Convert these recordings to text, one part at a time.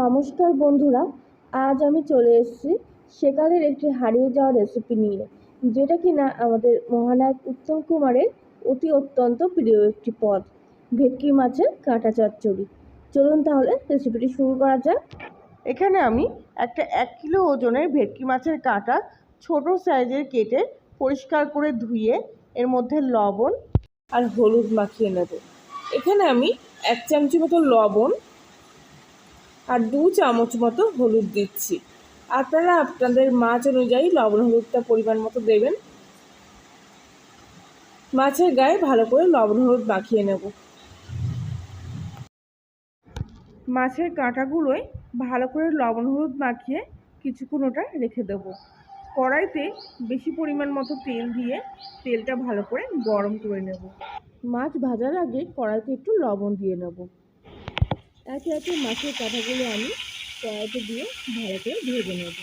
নমস্কার বন্ধুরা, আজ আমি চলে এসেছি সেকালের একটি হারিয়ে যাওয়া রেসিপি নিয়ে, যেটা কি না আমাদের মহানায়ক উত্তম কুমারের অতি অত্যন্ত প্রিয় একটি পদ, ভেটকি মাছের কাঁটা চচ্চড়ি। চলুন তাহলে রেসিপিটি শুরু করা যাক। এখানে আমি একটা এক কিলো ওজনের ভেটকি মাছের কাঁটা ছোট সাইজের কেটে পরিষ্কার করে ধুয়ে এর মধ্যে লবণ আর হলুদ মাখিয়ে নেব। এখানে আমি এক চামচি মতো লবণ আর দু চামচ মতো হলুদ দিচ্ছি। আপনারা আপনাদের মাছ অনুযায়ী লবণ হলুদটা পরিমাণ মতো দেবেন। মাছের গায়ে ভালো করে লবণ হলুদ মাখিয়ে নেব। মাছের কাঁটাগুলোয় ভালো করে লবণ হলুদ মাখিয়ে কিছুক্ষণ ওটা রেখে দেবো। কড়াইতে বেশি পরিমাণ মতো তেল দিয়ে তেলটা ভালো করে গরম করে নেব। মাছ ভাজার আগে কড়াইতে একটু লবণ দিয়ে নেব। একে একে মাছের কাঁটাগুলো আমি কড়াইতে দিয়ে ভালো করে ভেজে নেব।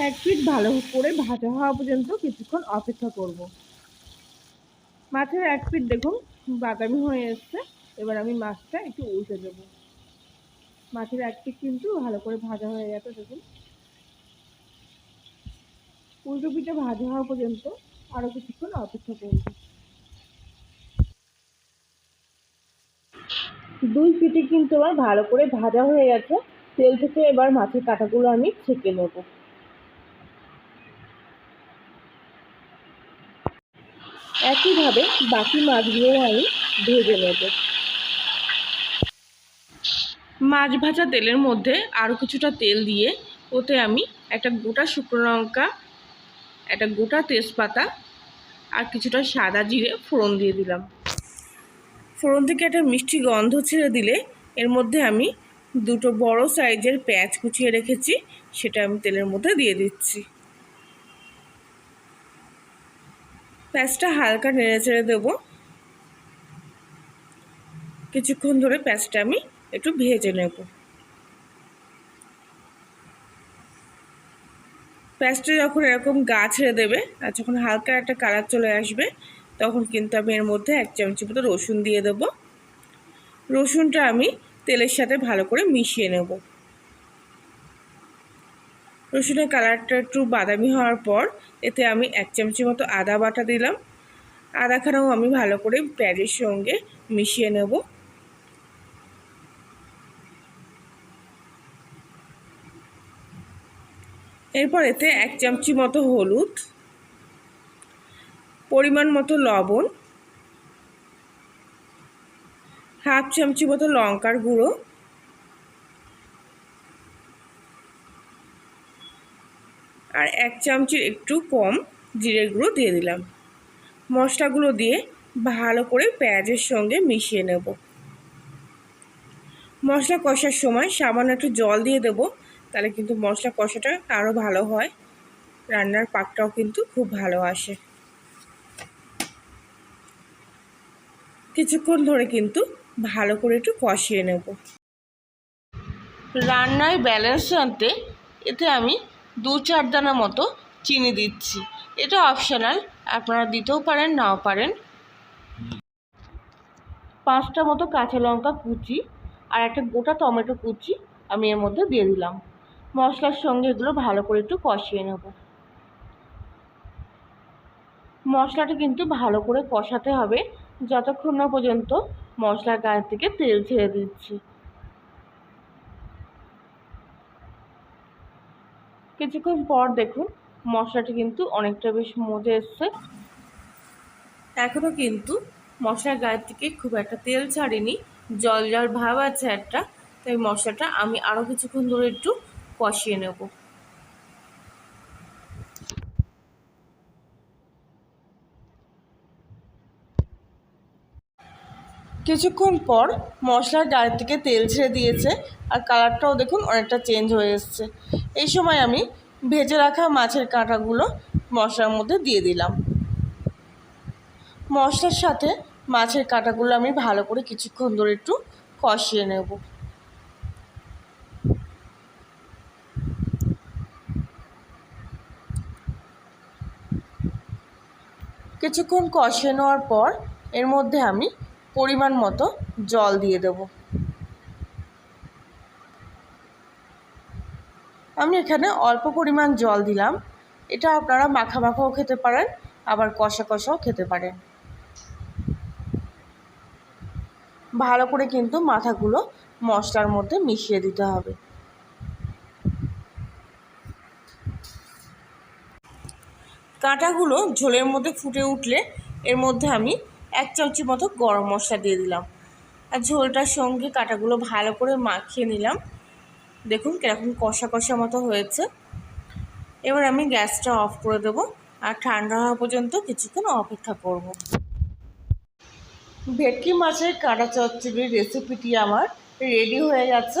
এক পিঠ ভালো করে ভাজা হওয়া পর্যন্ত কিছুক্ষণ অপেক্ষা করব। মাছের এক পিঠ দেখুন বাদামি হয়ে এসছে। এবার আমি মাছটা একটু উল্টে দেব। মাছের এক পিঠ কিন্তু ভালো করে ভাজা হয়ে গেছে দেখুন। পিঠে ভাজা হওয়া পর্যন্ত আরও কিছুক্ষণ অপেক্ষা করব। দুই পিঠে কিন্তু আমার ভালো করে ভাজা হয়ে গেছে। তেল থেকে এবার মাছের কাঁটাগুলো আমি ছেঁকে নেব। একইভাবে বাকি মাছগুলো আমি ভেজে নেব। মাছ ভাজা তেলের মধ্যে আরও কিছুটা তেল দিয়ে ওতে আমি একটা গোটা শুকনো লঙ্কা একটা গোটা তেজপাতা আর কিছুটা সাদা জিরে ফোড়ন দিয়ে দিলাম। ফোড়ন থেকে একটা মিষ্টি গন্ধ ছেড়ে দিলে এর মধ্যে আমি দুটো বড় সাইজের পেঁয়াজ কুচিয়ে রেখেছি, সেটা আমি তেলের মধ্যে দিয়ে দিচ্ছি। পেঁয়াজটা হালকা নেড়ে চেড়ে দেবো। কিছুক্ষণ ধরে পেঁয়াজটা আমি একটু ভেজে নেব। পেঁয়াজটা যখন এরকম গা ছেড়ে দেবে আর যখন হালকা একটা কালার চলে আসবে, তখন কিন্তু আমি এর মধ্যে এক চামচি মতো রসুন দিয়ে দেবো। রসুনটা আমি তেলের সাথে ভালো করে মিশিয়ে নেব। রসুনের কালারটা একটু বাদামি হওয়ার পর, এতে আমি এক চামচি মতো আদা বাটা দিলাম। আদাখানাও আমি ভালো করে পেঁয়াজের সঙ্গে মিশিয়ে নেব। এরপর এতে এক চামচি মতো হলুদ, পরিমাণ মতো লবণ, হাফ চামচি মতো লঙ্কার গুঁড়ো, আর এক চামচির একটু কম জিরের গুঁড়ো দিয়ে দিলাম। মশলাগুলো দিয়ে ভালো করে পেঁয়াজের সঙ্গে মিশিয়ে নেব। মশলা কষার সময় সামান্য একটু জল দিয়ে দেব। তাহলে কিন্তু মশলা কষাটা আরও ভালো হয়। রান্নার পাকটাও কিন্তু খুব ভালো আসে। কিছুক্ষণ ধরে কিন্তু ভালো করে একটু কষিয়ে নেব। রান্নায় ব্যালেন্স আনতে এতে আমি দু চার দানা মতো চিনি দিচ্ছি। এটা অপশনাল, আপনারা দিতেও পারেন, নাও পারেন। পাঁচটা মতো কাঁচা লঙ্কা কুচি আর একটা গোটা টমেটো কুচি আমি এর মধ্যে দিয়ে দিলাম। মশলার সঙ্গে এগুলো ভালো করে একটু কষিয়ে নেব। মশলাটা কিন্তু ভালো করে কষাতে হবে। যতক্ষণ না পর্যন্ত মশলার গায়ের থেকে তেল ছেড়ে দিচ্ছি। কিছুক্ষণ পর দেখুন মশলাটা কিন্তু অনেকটা বেশ মজে এসছে। এখনও কিন্তু মশলার গায়ের থেকে খুব একটা তেল ছাড়েনি, জল জল ভাব আছে একটা, তাই মশলাটা আমি আরও কিছুক্ষণ ধরে একটু কষিয়ে নেব। কিছুক্ষণ পর মশলার গায়ের থেকে তেল ছেড়ে দিয়েছে আর কালারটাও দেখুন অনেকটা চেঞ্জ হয়ে এসছে। এই সময় আমি ভেজে রাখা মাছের কাঁটাগুলো মশলার মধ্যে দিয়ে দিলাম। মশলার সাথে মাছের কাঁটাগুলো আমি ভালো করে কিছুক্ষণ ধরে একটু কষিয়ে নেব। কিছুক্ষণ কষে নেওয়ার পর এর মধ্যে আমি পরিমাণ মতো জল দিয়ে দেব। আমি এখানে অল্প পরিমাণ জল দিলাম। এটা আপনারা মাখা মাখাও খেতে পারেন, আবার কষা কষাও খেতে পারেন। ভালো করে কিন্তু মাথাগুলো মশলার মধ্যে মিশিয়ে দিতে হবে। কাঁটাগুলো ঝোলের মধ্যে ফুটে উঠলে এর মধ্যে আমি এক চামচি মতো গরম মশলা দিয়ে দিলাম। আর ঝোলটার সঙ্গে কাঁটাগুলো ভালো করে মাখিয়ে নিলাম। দেখুন কীরকম কষা কষা মতো হয়েছে। এবার আমি গ্যাসটা অফ করে দেবো আর ঠান্ডা হওয়া পর্যন্ত কিছুক্ষণ অপেক্ষা করব। ভেটকি মাছের কাঁটা চচ্চড়ির রেসিপিটি আমার রেডি হয়ে গেছে।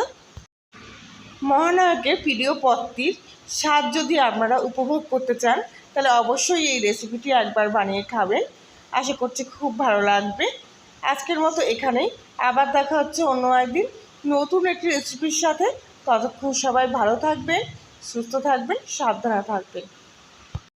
মহানায়কের প্রিয় পদটির স্বাদ যদি আপনারা উপভোগ করতে চান তাহলে অবশ্যই এই রেসিপিটি একবার বানিয়ে খাবেন। আশা করছি খুব ভালো লাগবে। আজকের মতো এখানেই। আবার দেখা হচ্ছে অন্য একদিন নতুন একটি রেসিপির সাথে। ততক্ষণ সবাই ভালো থাকবেন, সুস্থ থাকবেন, সাবধানে থাকবেন।